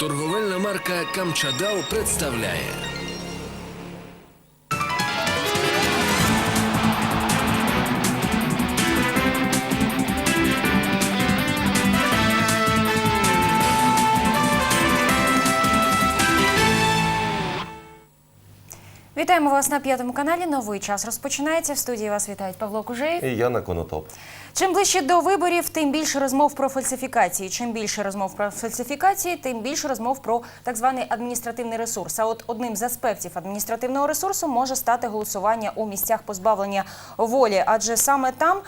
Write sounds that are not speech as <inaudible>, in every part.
Торговельна марка Камчадал представляє. Вітаємо вас на п'ятому каналі. Новий час розпочинається. В студії вас вітають Павло Кужеєв. І Яна Конотоп. Чим ближче до виборів, тим більше розмов про фальсифікації. Чим більше розмов про фальсифікації, тим більше розмов про так званий адміністративний ресурс. А от одним з аспектів адміністративного ресурсу може стати голосування у місцях позбавлення волі, адже саме там, е,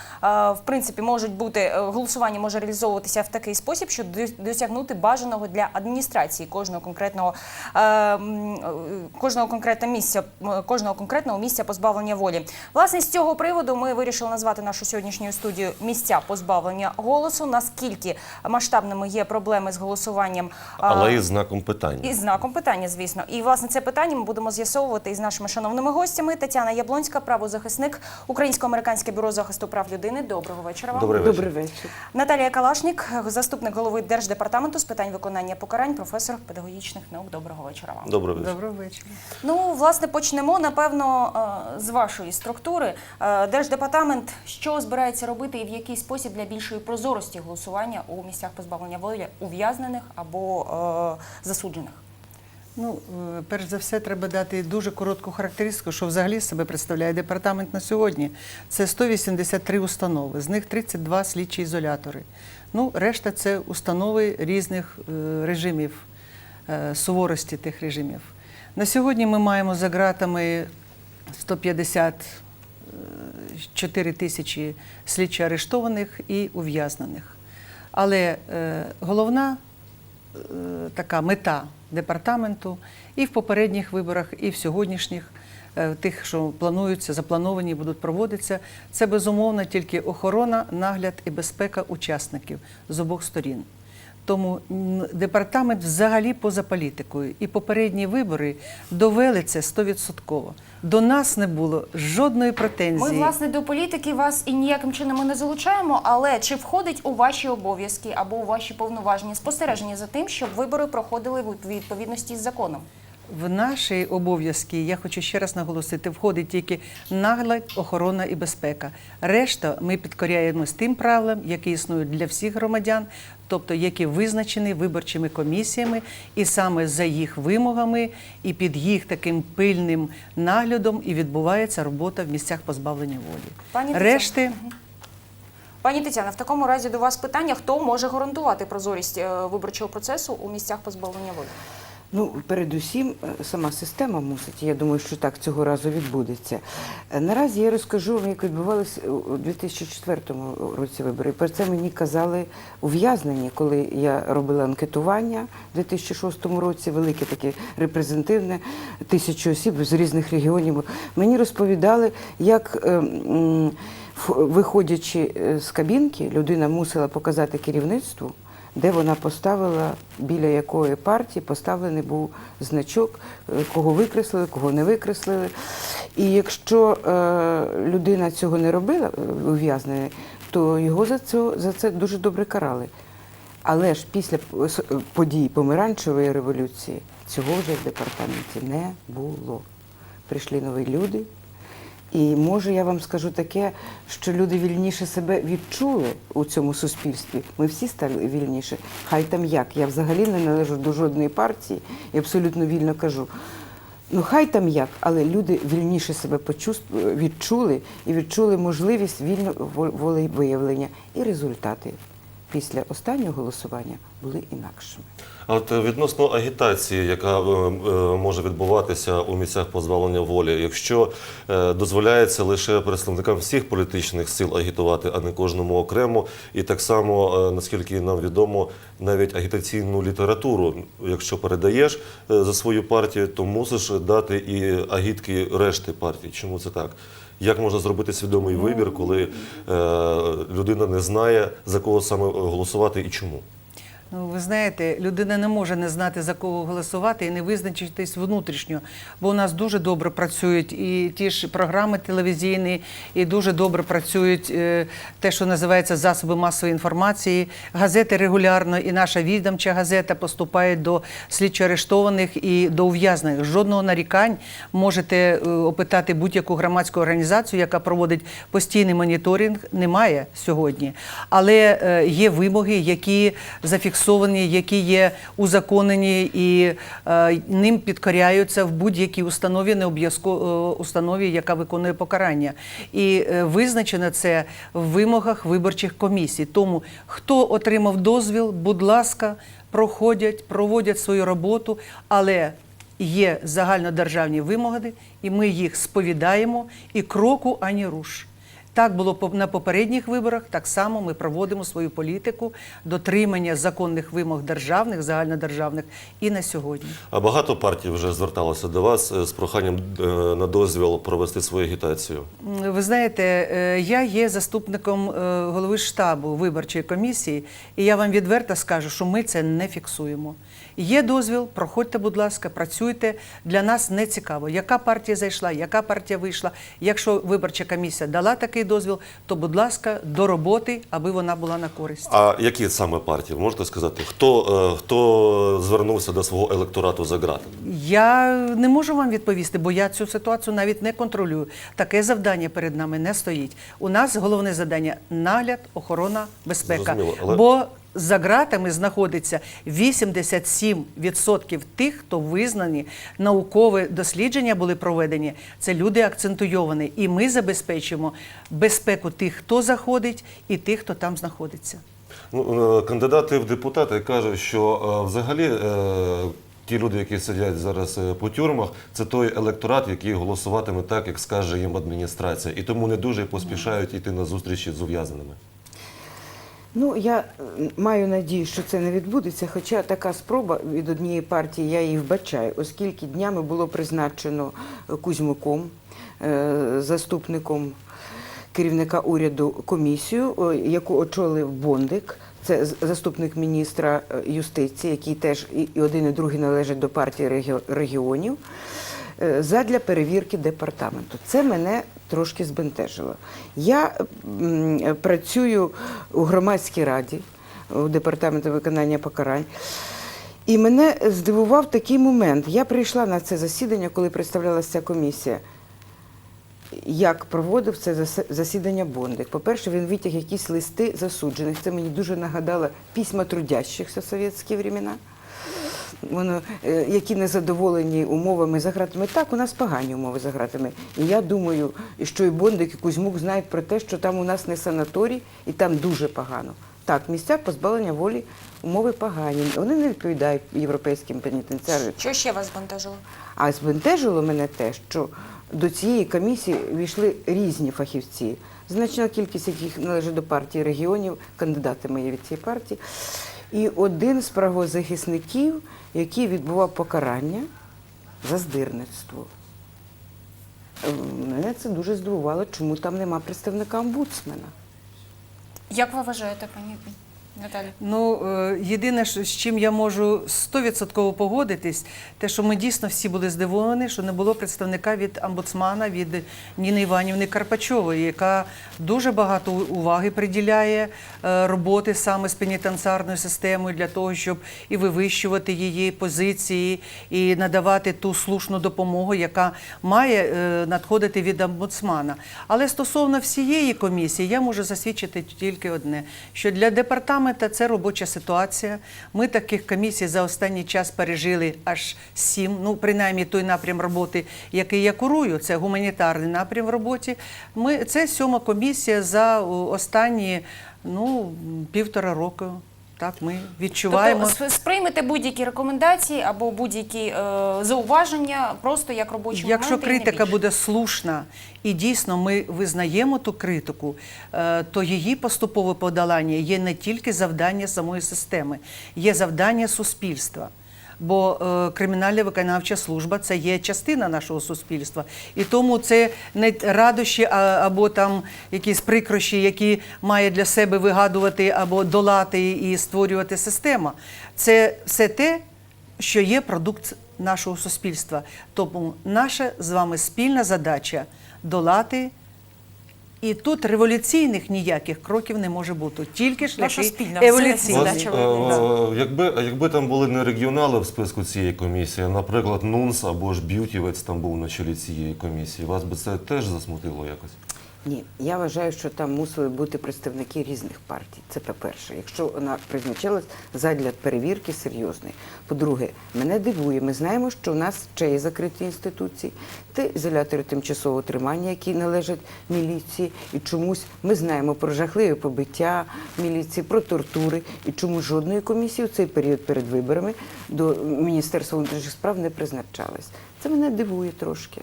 в принципі, можуть бути е, голосування може реалізовуватися в такий спосіб, щоб досягнути бажаного для адміністрації кожного конкретного е, кожного конкретного місця, кожного конкретного місця позбавлення волі. Власне, з цього приводу ми вирішили назвати нашу сьогоднішню студію місця позбавлення голосу. Наскільки масштабними є проблеми з голосуванням Але із знаком питання. із знаком питання, звісно. І власне це питання ми будемо з'ясовувати із нашими шановними гостями. Тетяна Яблонська, правозахисник Українсько-американське бюро захисту прав людини. Доброго вечора. Вам. Добрий вечір. Добрий вечір. Наталія Калашнік, заступник голови Держдепартаменту з питань виконання покарань, професор педагогічних наук. Доброго вечора вам. Добрий вечір. Доброго вечора. Ну, власне, почнемо напевно е, з вашої структури. Е, Держдепартамент що збирається робити і в який спосіб для більшої прозорості голосування у місцях позбавлення волі ув'язнених або е, засуджених? Ну, перш за все, треба дати дуже коротку характеристику, що взагалі себе представляє департамент на сьогодні. Це 183 установи, з них 32 слідчі ізолятори. Ну, решта це установи різних режимів, суворості тих режимів. На сьогодні ми маємо за ґратами 154 тисячі слідчо арештованих і ув'язнених. Але е, головна е, така мета департаменту і в попередніх виборах, і в сьогоднішніх, е, тих, що плануються, заплановані, будуть проводитися, це безумовно тільки охорона, нагляд і безпека учасників з обох сторін. Тому департамент взагалі поза політикою. І попередні вибори довели це стовідсотково. До нас не було жодної претензії. Ми, власне, до політики вас і ніяким чином не залучаємо, але чи входить у ваші обов'язки або у ваші повноваження спостереження за тим, щоб вибори проходили в відповідності з законом? В наші обов'язки, я хочу ще раз наголосити, входить тільки нагляд, охорона і безпека. Решта ми підкоряємось тим правилам, які існують для всіх громадян, тобто які визначені виборчими комісіями, і саме за їх вимогами і під їх таким пильним наглядом і відбувається робота в місцях позбавлення волі. Пані Решти. Пані Тетяна, в такому разі до вас питання: хто може гарантувати прозорість е, виборчого процесу у місцях позбавлення волі? Ну, передусім, е, сама система мусить. Я думаю, що так цього разу відбудеться. Е, Наразі я розкажу вам, як відбувалися у 2004 році вибори. Про це мені казали ув'язнені, коли я робила анкетування у 2006 році, велике таке репрезентативне, тисячу осіб з різних регіонів. Мені розповідали, як. е, Виходячи е, з кабінки, людина мусила показати керівництву, де вона поставила, біля якої партії поставлений був значок, е, кого викреслили, кого не викреслили. І якщо е, людина цього не робила, е, ув'язнений, то його за це, за це дуже добре карали. Але ж після подій помаранчевої революції цього вже в департаменті не було. Прийшли нові люди. І може я вам скажу таке, що люди вільніше себе відчули у цьому суспільстві. Ми всі стали вільніше. Хай там як. Я взагалі не належу до жодної партії і абсолютно вільно кажу. Ну, хай там як, але люди вільніше себе відчули і відчули можливість вільного волевиявлення. І результати після останнього голосування були інакшими. А от е, відносно агітації, яка е, е, може відбуватися у місцях позбавлення волі, якщо дозволяється лише представникам всіх політичних сил агітувати, а не кожному окремо, і так само, наскільки нам відомо, навіть агітаційну літературу, якщо передаєш за свою партію, то мусиш дати і агітки решти партій. Чому це так? Як можна зробити свідомий вибір, коли е, людина не знає за кого саме голосувати і чому? Ну, ви знаєте, людина не може не знати за кого голосувати і не визначитись внутрішньо, бо у нас дуже добре працюють і ті ж програми телевізійні, і дуже добре працюють е, те, що називається засоби масової інформації. Газети регулярно, і наша відомча газета поступають до слідчо арештованих і до ув'язнених. Жодного нарікань можете е, опитати будь-яку громадську організацію, яка проводить постійний моніторинг, немає сьогодні. Але е, є вимоги, які зафіксовані, які є узаконені і е, ним підкоряються в будь-якій установі, не е, установі, яка виконує покарання. І е, визначено це в вимогах виборчих комісій. Тому хто отримав дозвіл, будь ласка, проходять, проводять свою роботу, але є загальнодержавні вимоги, і ми їх сповідаємо, і кроку ані руш. Так було на попередніх виборах, так само ми проводимо свою політику дотримання законних вимог державних, загальнодержавних і на сьогодні. А багато партій вже зверталося до вас е, з проханням е, на дозвіл провести свою агітацію. Ви знаєте, е, я є заступником голови штабу виборчої комісії, і я вам відверто скажу, що ми це не фіксуємо. Є дозвіл, проходьте, будь ласка, працюйте. Для нас не цікаво, яка партія зайшла, яка партія вийшла. Якщо виборча комісія дала такий дозвіл, то, будь ласка, до роботи, аби вона була на користь. А які саме партії? Можете сказати, хто, е, хто звернувся до свого електорату за ґрати? Я не можу вам відповісти, бо я цю ситуацію навіть не контролюю. Таке завдання перед нами не стоїть. У нас головне завдання нагляд, охорона, безпека. Зрозуміло, але- Бо за ґратами знаходиться 87% тих, хто визнані, наукові дослідження були проведені. Це люди акцентуйовані. І ми забезпечуємо безпеку тих, хто заходить, і тих, хто там знаходиться. Ну, е, кандидати в депутати кажуть, що е, взагалі е, ті люди, які сидять зараз по тюрмах, це той електорат, який голосуватиме так, як скаже їм адміністрація, і тому не дуже поспішають йти на зустрічі з ув'язненими. Ну, я е, маю надію, що це не відбудеться, хоча така спроба від однієї партії я її вбачаю, оскільки днями було призначено е, Кузьмуком, е, заступником керівника уряду комісію, яку очолив Бондик. Це заступник міністра юстиції, який теж і один, і другий належать до партії регі- регіонів, задля перевірки департаменту. Це мене трошки збентежило. Я е, працюю у громадській раді у департаменті виконання покарань. І мене здивував такий момент. Я прийшла на це засідання, коли представлялася ця комісія. Як проводив це зас- засідання Бондик. По-перше, він витяг якісь листи засуджених. Це мені дуже нагадало письма трудящихся в совєтські времена. Воно, е, які незадоволені умовами за гратами. Так, у нас погані умови за гратами. І я думаю, що і Бондик, і Кузьмук знають про те, що там у нас не санаторій, і там дуже погано. Так, місця позбавлення волі, умови погані. Вони не відповідають європейським пенітенціарам. Що ще вас збентежило? А збентежило мене те, що до цієї комісії війшли різні фахівці, значна кількість яких належить до партії регіонів, кандидати мої від цієї партії. І один з правозахисників, який відбував покарання за здирництво. Е, Мене це дуже здивувало, чому там нема представника омбудсмена. Як ви вважаєте, пані Наталі? Ну, е, єдине, з чим я можу стовідсотково погодитись, те, що ми дійсно всі були здивовані, що не було представника від омбудсмана, від Ніни Іванівни Карпачової, яка дуже багато уваги приділяє е, роботи саме з пенітенціарною системою для того, щоб і вивищувати її позиції, і надавати ту слушну допомогу, яка має е, надходити від омбудсмана. Але стосовно всієї комісії, я можу засвідчити тільки одне: що для департамента це робоча ситуація. Ми таких комісій за останній час пережили аж сім. Ну, принаймні той напрям роботи, який я курую, це гуманітарний напрям в роботі. Ми це сьома комісія за останні ну півтора року. Так, ми відчуваємо. Тобто сприймете будь-які рекомендації або будь-які е, зауваження просто як робочі Якщо моменти Якщо критика буде слушна і дійсно ми визнаємо ту критику, е, то її поступове подолання є не тільки завдання самої системи, є завдання суспільства. Бо е, кримінальна виконавча служба це є частина нашого суспільства, і тому це не радощі або там якісь прикрощі, які має для себе вигадувати або долати і створювати система. Це все те, що є продукт нашого суспільства. Тому наша з вами спільна задача долати. І тут революційних ніяких кроків не може бути, тільки шляхи еволюційні. якби, якби там були не регіонали в списку цієї комісії, наприклад, Нунс або ж Б'ютівець там був на чолі цієї комісії, вас би це теж засмутило якось? Ні, я вважаю, що там мусили бути представники різних партій. Це по-перше. Якщо вона призначалась задля перевірки серйозної. По-друге, мене дивує, ми знаємо, що у нас ще є закриті інституції, те ізолятори тимчасового тримання, які належать міліції, і чомусь ми знаємо про жахливе побиття міліції, про тортури, і чому жодної комісії у цей період перед виборами до Міністерства внутрішніх справ не призначалась. Це мене дивує трошки.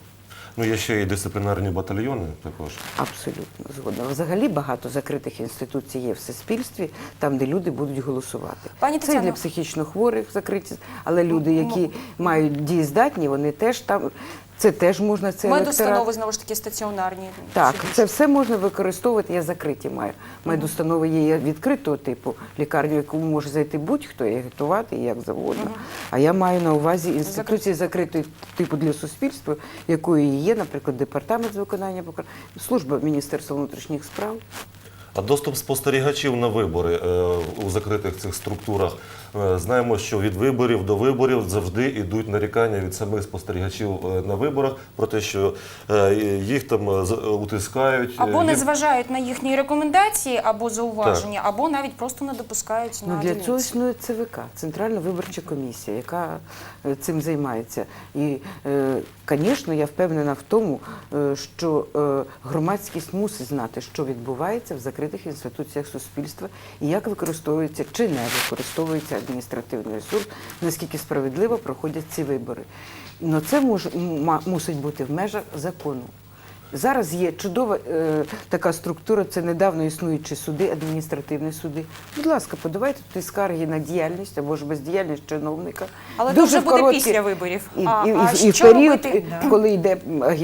Ну, є ще і дисциплінарні батальйони також. Абсолютно згодна. Взагалі багато закритих інституцій є в суспільстві, там, де люди будуть голосувати. Пані Це і для психічно хворих закриті, але люди, які мають дієздатні, вони теж там. Це теж можна це Медустанови, електорат. знову ж таки, стаціонарні. Так, це все можна використовувати. Я закриті маю. Медустанови є відкритого типу, лікарню, в яку може зайти будь-хто і агітувати і як завгодно. А я маю на увазі інституції закритої типу для суспільства, якою є, наприклад, департамент з виконання служба Міністерства внутрішніх справ. А доступ спостерігачів на вибори е, у закритих цих структурах. Е, знаємо, що від виборів до виборів завжди йдуть нарікання від самих спостерігачів е, на виборах про те, що е, їх там з- утискають. Або не зважають на їхні рекомендації або зауваження, або навіть просто не допускають на Ну, для цього існує ЦВК, Центральна виборча комісія, яка цим займається. І, звісно, я впевнена в тому, що громадськість мусить знати, що відбувається в закритих інституціях суспільства і як використовується чи не використовується адміністративний ресурс, наскільки справедливо проходять ці вибори. Но це мож, ма- мусить бути в межах закону. Зараз є чудова е, така структура, це недавно існуючі суди, адміністративні суди. Будь ласка, подавайте туди скарги на діяльність або ж бездіяльність чиновника. Але це вже буде після виборів. І, А- і, а і, і в період, робити? коли йде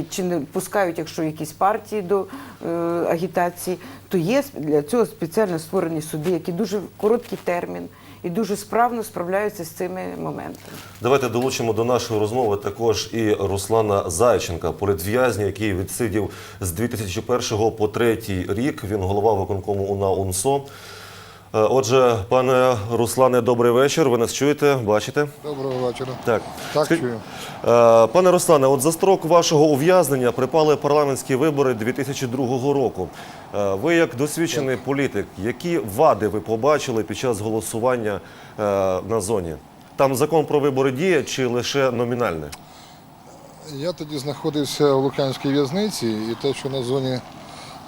чи не пускають, якщо якісь партії до е, агітації, то є для цього спеціально створені суди, які дуже короткий термін і дуже справно справляються з цими моментами. Давайте долучимо до нашої розмови також і Руслана Зайченка, політв'язня, який відсидів з 2001 по 2003 рік. Він голова виконкому УНА УНСО. Е, Отже, пане Руслане, добрий вечір. Ви нас чуєте, бачите? Доброго вечора. Так, Так, Скажіть, чую. е, Пане Руслане, от за строк вашого ув'язнення припали парламентські вибори 2002 року. Е, Ви як досвідчений політик, які вади ви побачили під час голосування на зоні? Там закон про вибори діє чи лише номінальне? Я тоді знаходився в Лук'янській в'язниці і те, що на зоні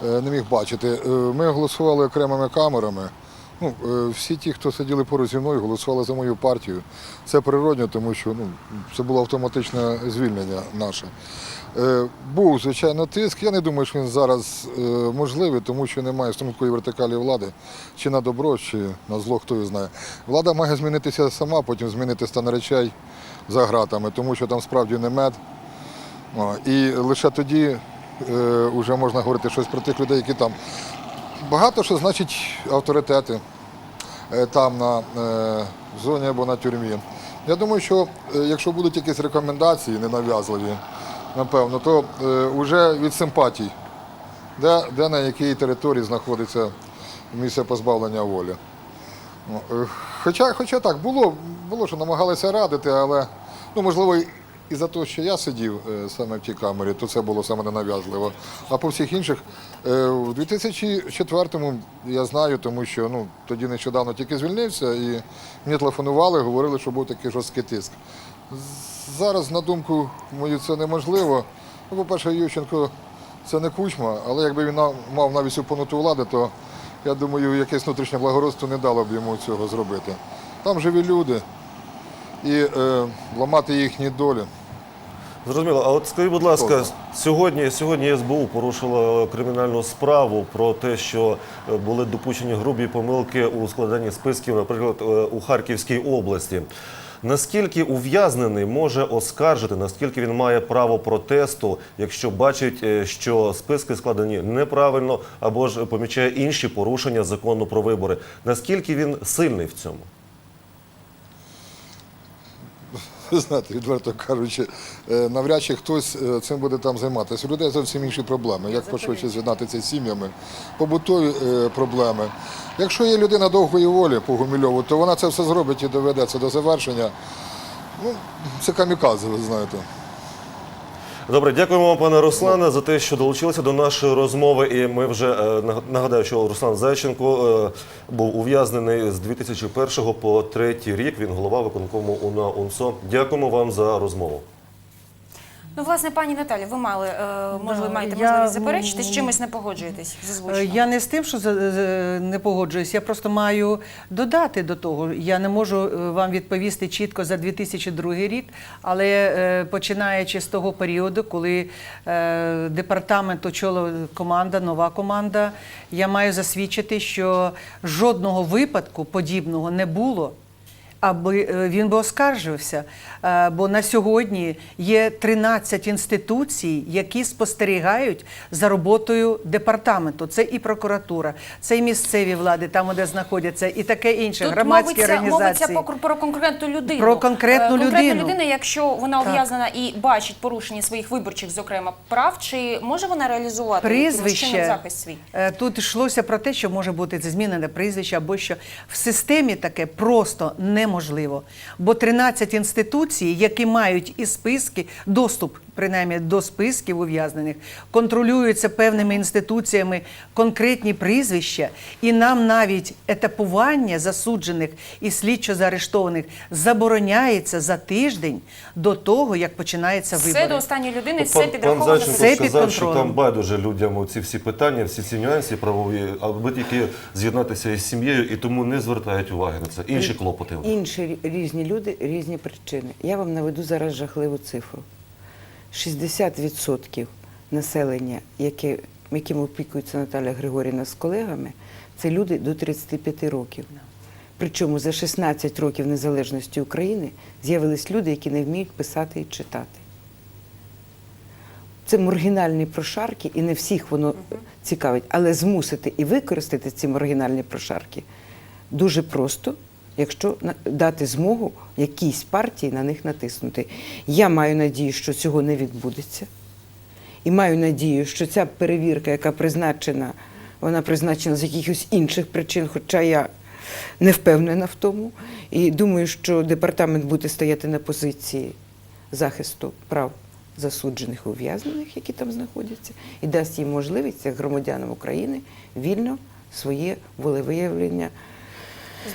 не міг бачити. Ми голосували окремими камерами. Ну, е, всі ті, хто сиділи поруч зі мною, голосували за мою партію. Це природньо, тому що ну, це було автоматичне звільнення наше. Е, Був, звичайно, тиск. Я не думаю, що він зараз е, можливий, тому що немає стрункої вертикалі влади, чи на добро, чи на зло, хто його знає. Влада має змінитися сама, потім змінити стан речей за гратами, тому що там справді не мед. І лише тоді вже можна говорити щось про тих людей, які там. Багато що значить авторитети е, там на е, зоні або на тюрмі. Я думаю, що е, якщо будуть якісь рекомендації ненав'язливі, напевно, то вже від симпатій, де, де на якій території знаходиться місце позбавлення волі. Ну, Хоча, хоча так, було, було, що намагалися радити, але ну, можливо, і- за те, що я сидів е, саме в тій камері, то це було саме ненав'язливо. А по всіх інших, е, в 2004-му я знаю, тому що ну, тоді нещодавно тільки звільнився, і мені телефонували, говорили, що був такий жорсткий тиск. Зараз, на думку мою, це неможливо. Ну, по-перше, Ющенко це не кучма, але якби він мав навіть всю повноту влади, то я думаю, якесь внутрішнє благородство не дало б йому цього зробити. Там живі люди і е, ламати їхні долі. Зрозуміло. А от скажіть, будь ласка, сьогодні, сьогодні СБУ порушило кримінальну справу про те, що е, були допущені грубі помилки у складанні списків, наприклад, е, у Харківській області. Наскільки ув'язнений може оскаржити, наскільки він має право протесту, якщо бачить, е, що списки складені неправильно або ж помічає інші порушення закону про вибори? Наскільки він сильний в цьому? Ви <laughs> знаєте, відверто кажучи, е, навряд чи хтось е, цим буде там займатися. У людей зовсім інші проблеми. Як пошвидше з'єднатися з сім'ями, побутові е, проблеми. Якщо є людина довгої волі по Гумільову, то вона це все зробить і доведеться до завершення. Ну, це камікадзе, ви знаєте. Добре, дякуємо вам, пане Руслане, за те, що долучилися до нашої розмови. І ми вже е, нагадаю, що Руслан Зайченко е, був ув'язнений з 2001 по 3 рік. Він голова виконкому УНА УНСО. Дякуємо вам за розмову. Ну, власне, пані Наталі, ви мали, е, можливо, Да, маєте я, можливість заперечити, з чимось не погоджуєтесь Е. Я не з тим, що не погоджуюсь, я просто маю додати до того. Я не можу е, вам відповісти чітко за 2002 рік, але починаючи з того періоду, коли департамент очолила команда, нова команда, я маю засвідчити, що жодного випадку подібного не було. Аби е, він би оскаржився. Е, Бо на сьогодні є 13 інституцій, які спостерігають за роботою департаменту. Це і прокуратура, це і місцеві влади, там де знаходяться, і таке інше, Тут громадські мовиться, організації. мовиться про, конкретну людину. Про конкретну Е, конкретна людину. людина, якщо вона ув'язнена і бачить порушення своїх виборчих, зокрема, прав, чи може вона реалізувати Прізвище захист свій? Тут йшлося про те, що може бути змінене прізвище або що в системі таке просто неможливо. Бо 13 інституцій, які мають і списки, доступ принаймні до списків ув'язнених, контролюються певними інституціями конкретні прізвища, і нам навіть етапування засуджених і слідчо заарештованих забороняється за тиждень до того, як починається вибори. Все до останньої людини, все Пан, пан. Зайченко Все під сказав, що контролем. там байдуже людям ці всі питання, всі ці нюанси правові, аби тільки з'єднатися із сім'єю, і тому не звертають уваги на це. Інші клопоти. Інші різні люди, різні причини. Я вам наведу зараз жахливу цифру. 60% населення, яке, яким опікується Наталя Григорівна з колегами, це люди до 35 років. Причому за 16 років незалежності України з'явились люди, які не вміють писати і читати. Це маргінальні прошарки, і не всіх воно цікавить, але змусити і використати ці маргінальні прошарки дуже просто, якщо дати змогу якійсь партії на них натиснути. Я маю надію, що цього не відбудеться. І маю надію, що ця перевірка, яка призначена, вона призначена з якихось інших причин, хоча я не впевнена в тому. І думаю, що департамент буде стояти на позиції захисту прав засуджених і ув'язнених, які там знаходяться, і дасть їм можливість, як громадянам України, вільно своє волевиявлення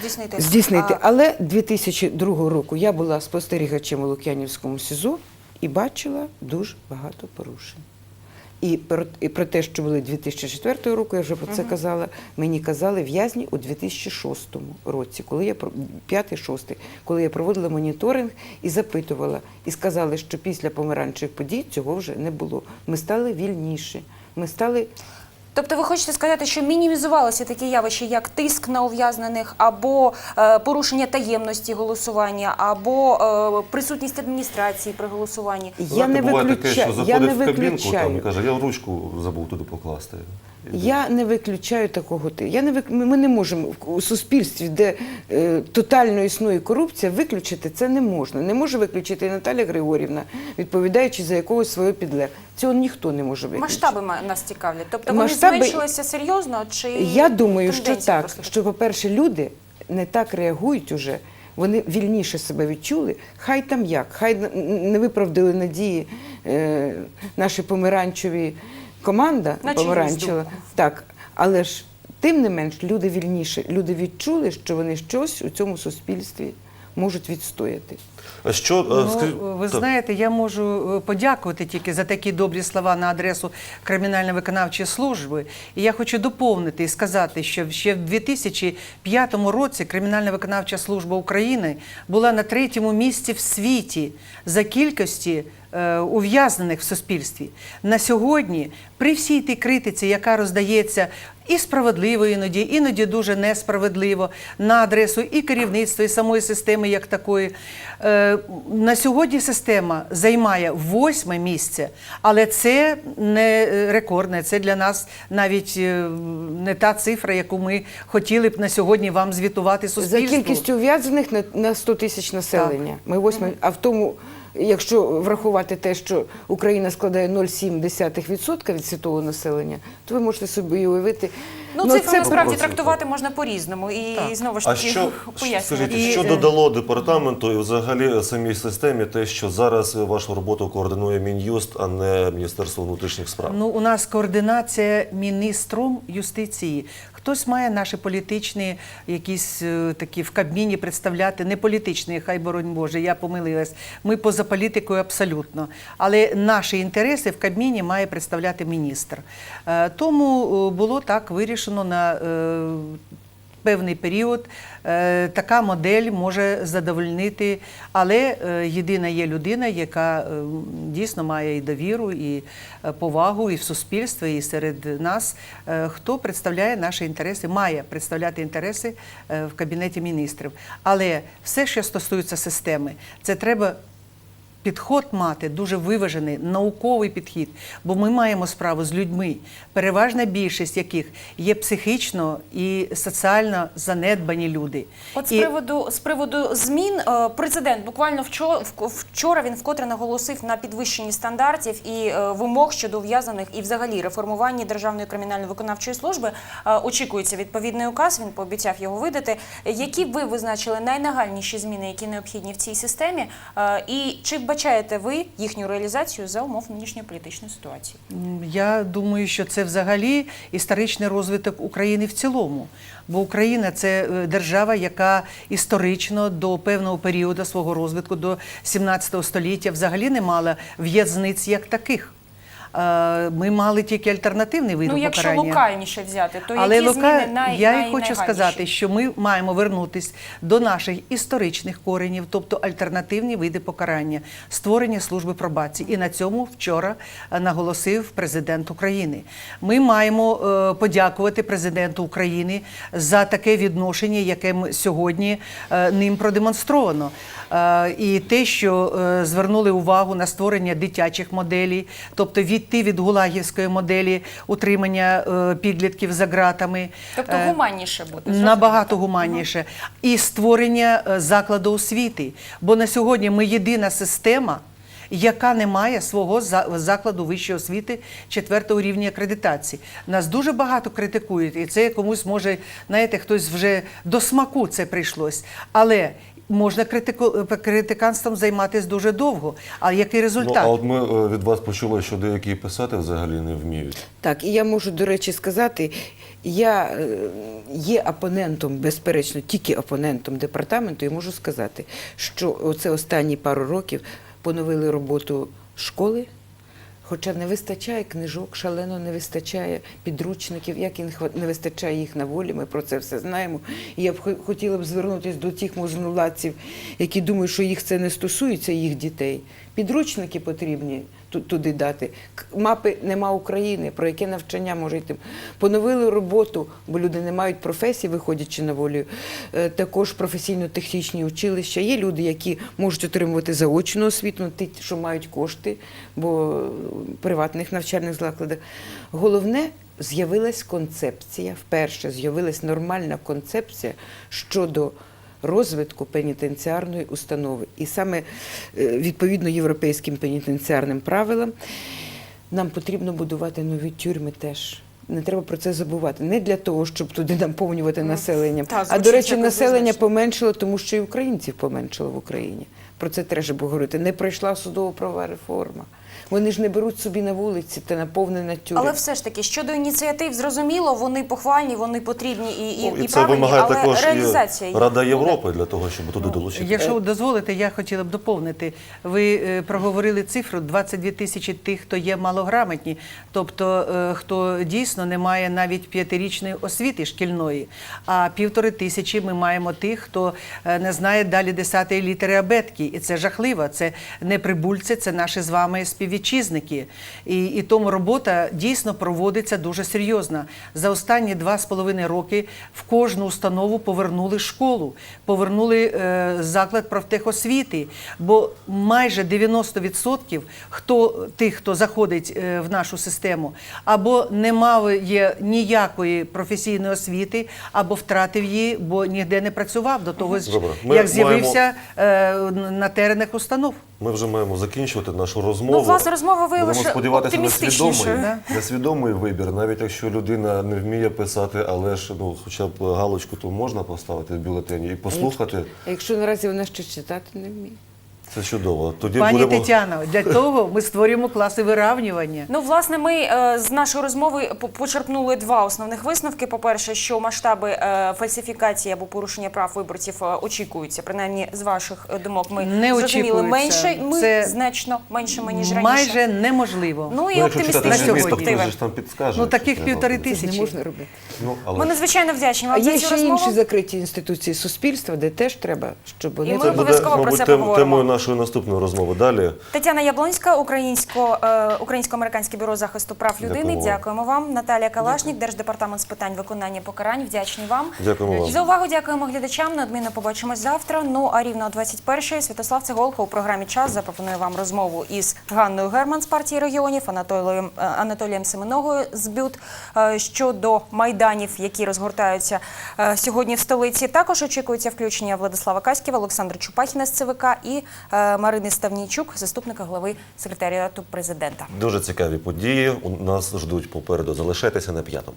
Здійснити. здійснити. А, Але 2002 року я була спостерігачем у Лук'янівському СІЗО і бачила дуже багато порушень. І про, і про те, що були 2004 року, я вже про це казала. Мені казали в'язні у 2006 році, коли я 5-6, коли я проводила моніторинг і запитувала, і сказали, що після помаранчевих подій цього вже не було. Ми стали вільніші. Ми стали Тобто ви хочете сказати, що мінімізувалися такі явища, як тиск на ув'язнених, або е, порушення таємності голосування, або е, присутність адміністрації при голосуванні. я Знаєте, не буває таке, що виключаю. Я не в кабінку там і каже, я ручку забув туди покласти. Я не виключаю такого ти. Я не вик... ми не можемо в- у суспільстві, де е, тотально існує корупція, виключити це не можна. Не може виключити і Наталя Григорівна, відповідаючи за якогось свого підлег. Цього ніхто не може виключити. Масштаби ма- нас цікавлять. Тобто Масштаби- зменшилися серйозно чи Я думаю, що так. просто Що, по-перше, люди не так реагують уже. Вони вільніше себе відчули. Хай там як, хай не виправдали надії е, наші помаранчеві команда На помаранчева. Так, але ж тим не менш люди вільніше. Люди відчули, що вони щось у цьому суспільстві можуть відстояти. А що е, Ну, ви так. знаєте, я можу е, подякувати тільки за такі добрі слова на адресу кримінально-виконавчої служби. І я хочу доповнити і сказати, що ще в 2005 році Кримінально-виконавча служба України була на третьому місці в світі за кількості ув'язнених в суспільстві. На сьогодні, при всій тій критиці, яка роздається і справедливо іноді, іноді дуже несправедливо на адресу і керівництва, і самої системи як такої. Е, На сьогодні система займає восьме місце, але це не рекордне. Це для нас навіть е, не та цифра, яку ми хотіли б на сьогодні вам звітувати За суспільству. кількістю ув'язнених на, на 100 тисяч населення. Ми восьми, а в тому, якщо врахувати те, що Україна складає 0,7% від світового населення, то ви можете собі уявити. Ну, цифри це насправді трактувати можна по-різному і, і знову ж таки що пояснювати. скажіть, що е, додало департаменту і взагалі самій системі те, що зараз вашу роботу координує Мін'юст, а не Міністерство внутрішніх справ? Ну, у нас координація міністром юстиції. Хтось має наші політичні якісь е, такі в Кабміні представляти, не політичні, хай боронь Боже, я помилилась. Ми поза політикою абсолютно. Але наші інтереси в Кабміні має представляти міністр. Е, Тому е, було так вирішено на певний період е, така модель може задовольнити, але е, єдина є людина, яка е, дійсно має і довіру, і повагу і в суспільстві, і серед нас, хто представляє наші інтереси, має представляти інтереси в кабінеті міністрів. Але все, що стосується системи, це треба підход мати дуже виважений, науковий підхід, бо ми маємо справу з людьми, переважна більшість яких є психічно і соціально занедбані люди. От з І- приводу з приводу змін е, президент буквально вчора, вчора він вкотре наголосив на підвищенні стандартів і е, вимог щодо ув'язаних і взагалі реформуванні державної кримінально-виконавчої служби. Е, Очікується відповідний указ. Він пообіцяв його видати. Які ви визначили найнагальніші зміни, які необхідні в цій системі? І чи вбачаєте ви їхню реалізацію за умов нинішньої політичної ситуації? Я думаю, що це взагалі історичний розвиток України в цілому. Бо Україна це е, держава, яка історично до певного періоду свого розвитку, до 17 століття, взагалі не мала в'язниць як таких. Е, Ми мали тільки альтернативний вид Ну, якщо покарання. локальніше взяти, то Але які лока... зміни най, я най- й хочу сказати, що ми маємо вернутись до наших історичних коренів, тобто альтернативні види покарання, створення служби пробації. І на цьому вчора е, наголосив президент України. Ми маємо е, подякувати президенту України за таке відношення, яке сьогодні ним продемонстровано. І те, що звернули увагу на створення дитячих моделей, тобто відти від гулагівської моделі утримання е, підлітків за ґратами. Тобто Е, гуманніше буде. Набагато гуманніше. І створення е, закладу освіти. Бо на сьогодні ми єдина система, яка не має свого закладу вищої освіти четвертого рівня акредитації. Нас дуже багато критикують, і це комусь може, знаєте, хтось вже до смаку це прийшлось. Але можна критику, критиканством займатися дуже довго. А який Ну, результат? а от ми е, від вас почули, що деякі писати взагалі не вміють. Так, і я можу, до речі, сказати, я е, є опонентом, безперечно, тільки опонентом департаменту, і можу сказати, що це останні пару років поновили роботу школи. Хоча не вистачає книжок, шалено не вистачає підручників, як і не вистачає їх на волі, ми про це все знаємо. І я б хо- хотіла б звернутися до тих можновладців, які думають, що їх це не стосується, їх дітей. Підручники потрібні туди дати. Мапи нема України, про яке навчання може йти. Поновили роботу, бо люди не мають професії, виходячи на волю. Е, Також професійно-технічні училища. Є люди, які можуть отримувати заочну освіту, ті, що мають кошти, бо в приватних навчальних закладах. Головне, з'явилась концепція, вперше з'явилась нормальна концепція щодо розвитку пенітенціарної установи. І саме е, відповідно європейським пенітенціарним правилам нам потрібно будувати нові тюрми теж. Не треба про це забувати. Не для того, щоб туди наповнювати населенням. та, а до речі, населення поменшило, тому що і українців поменшило в Україні. Про це треба говорити. Не пройшла судово-правова реформа. Вони ж не беруть собі на вулиці та наповнена тюрем. Але все ж таки щодо ініціатив, зрозуміло, вони похвальні, вони потрібні і, і, Ну, і і це правильні, вимагає але також реалізація і Рада буде. Європи для того, щоб туди долучити. Якщо дозволите, я хотіла б доповнити. Ви е, проговорили цифру 22 тисячі тих, хто є малограмотні, тобто е, хто дійсно не має навіть п'ятирічної освіти шкільної. А півтори тисячі ми маємо тих, хто е, не знає далі десятої літери абетки. І це жахливо. Це не прибульці, це наші з вами співвітчизники. І, і тому робота дійсно проводиться дуже серйозно. За останні два з половиною роки в кожну установу повернули школу, повернули е, заклад профтехосвіти, бо майже 90% хто, тих, хто заходить е, в нашу систему, або не має ніякої професійної освіти, або втратив її, бо ніде не працював до того, Добре. Як з'явився маємо- е, на теренах установ. Ми вже маємо закінчувати нашу розмову. Ну, власне, розмова Будемо виявилася сподіватися на оптимістичнішою. свідомий, на свідомий вибір. Навіть якщо людина не вміє писати, але ж ну, хоча б галочку то можна поставити в бюлетені і послухати. А якщо наразі вона ще читати не вміє? Це чудово. Тоді Пані будемо Тетяно, для <laughs> того ми створюємо класи виравнювання. Ну, власне, ми е, з нашої розмови по- почерпнули два основних висновки. По-перше, що масштаби е, фальсифікації або порушення прав виборців е, очікуються. Принаймні, з ваших е, думок ми Не зрозуміли менше. Ми Це значно меншими ніж раніше. Майже неможливо. Ну і Ну, оптимістичні перспективи. Ну таких півтори. Це не тисячі. можна робити. Ну, але Ми надзвичайно вдячні вам за є цю ще розмову. інші закриті інституції суспільства, де теж треба, щоб вони І ми це буде, обов'язково про мабуть, це тем- поговоримо. темою нашої наступної розмови. Далі Тетяна Яблонська, українсько, е, українсько-американське бюро захисту прав людини. Дякуємо вам. Дякуємо вам. Наталія Калашнік, Держдепартамент з питань виконання покарань. Вдячні вам. Дякуємо вам. За увагу дякуємо глядачам. Неодмінно побачимось завтра. Ну а рівно о 21-й Святослав Цеголко у програмі Час запропонує вам розмову із Ганною Герман з партії регіонів, Анатолієм е, Анатолієм Семеногою з БЮТ е, щодо майданів, які розгортаються е, сьогодні в столиці. Також очікується включення Владислава Каськіва, Олександра Чупахіна з ЦВК і е, Марини Ставнійчук, заступника голови секретаріату президента. дуже цікаві події. У нас ждуть попереду. Залишайтеся на п'ятому.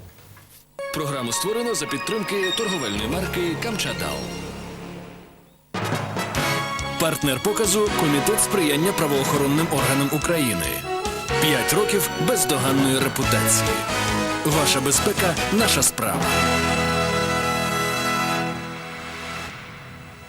Програму створено за підтримки торговельної марки Камчатал. Партнер показу Комітет сприяння правоохоронним органам України. П'ять років бездоганної репутації. Ваша безпека наша справа.